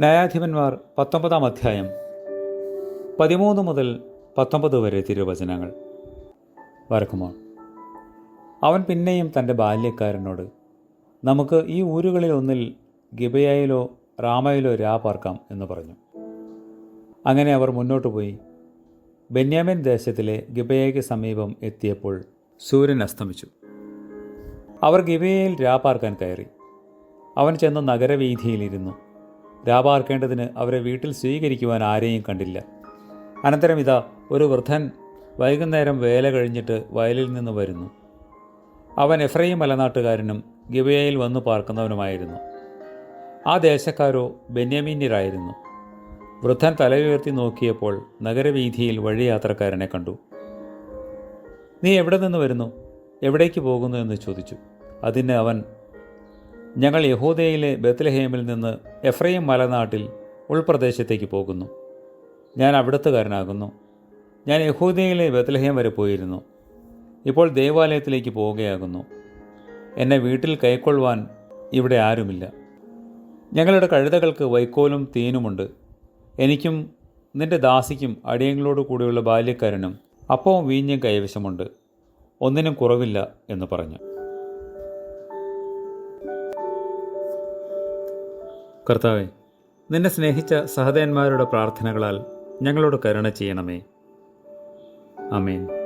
ന്യായാധിപന്മാർ പത്തൊമ്പതാം അധ്യായം പതിമൂന്ന് മുതൽ പത്തൊമ്പത് വരെ തിരുവചനങ്ങൾ. വരക്കുമോ? അവൻ പിന്നെയും തന്റെ ബാല്യക്കാരനോട് നമുക്ക് ഈ ഊരുകളിൽ ഒന്നിൽ ഗിബയായിലോ റാമയിലോ രാ പാർക്കാം എന്ന് പറഞ്ഞു. അങ്ങനെ അവർ മുന്നോട്ട് പോയി. ബെന്യാമിൻ ദേശത്തിലെ ഗിബയയ്ക്ക് സമീപം എത്തിയപ്പോൾ സൂര്യൻ അസ്തമിച്ചു. അവർ ഗിബയയിൽ രാ പാർക്കാൻ കയറി. അവൻ ചെന്ന് നഗരവീഥിയിലിരുന്നു. രാപാർക്കേണ്ടതിന് അവരെ വീട്ടിൽ സ്വീകരിക്കുവാൻ ആരെയും കണ്ടില്ല. അനന്തരം ഇതാ ഒരു വൃദ്ധൻ വൈകുന്നേരം വേല കഴിഞ്ഞിട്ട് വയലിൽ നിന്ന് വരുന്നു. അവൻ എഫ്രൈം മലനാട്ടുകാരനും ഗിബയയിൽ വന്നു പാർക്കുന്നവനുമായിരുന്നു. ആ ദേശക്കാരോ ബെന്യാമീന്യരായിരുന്നു. വൃദ്ധൻ തലയുയർത്തി നോക്കിയപ്പോൾ നഗരവീഥിയിൽ വഴിയാത്രക്കാരനെ കണ്ടു. നീ എവിടെ നിന്ന് വരുന്നു? എവിടേക്ക് പോകുന്നു? എന്ന് ചോദിച്ചു. അതിന് അവൻ ഞങ്ങൾ യഹൂദയിലെ ബത്ലഹേമിൽ നിന്ന് എഫ്രൈം മലനാട്ടിൽ ഉൾപ്രദേശത്തേക്ക് പോകുന്നു. ഞാൻ അവിടുത്തുകാരനാകുന്നു. ഞാൻ യഹൂദയിലെ ബത്ലഹേം വരെ പോയിരുന്നു. ഇപ്പോൾ ദേവാലയത്തിലേക്ക് പോവുകയാകുന്നു. എന്നെ വീട്ടിൽ കൈക്കൊള്ളുവാൻ ഇവിടെ ആരുമില്ല. ഞങ്ങളുടെ കഴുതകൾക്ക് വൈക്കോലും തീനുമുണ്ട്. എനിക്കും നിന്റെ ദാസിക്കും അടിയങ്ങളോട് കൂടിയുള്ള ബാല്യക്കാരനും അപ്പവും വീഞ്ഞും കൈവശമുണ്ട്. ഒന്നിനും കുറവില്ല എന്ന് പറഞ്ഞു. കർത്താവെ നിന്നെ സ്നേഹിച്ച സഹദയന്മാരുടെ പ്രാർത്ഥനകളാൽ ഞങ്ങളോട് കരുണ ചെയ്യണമേ. അമേൻ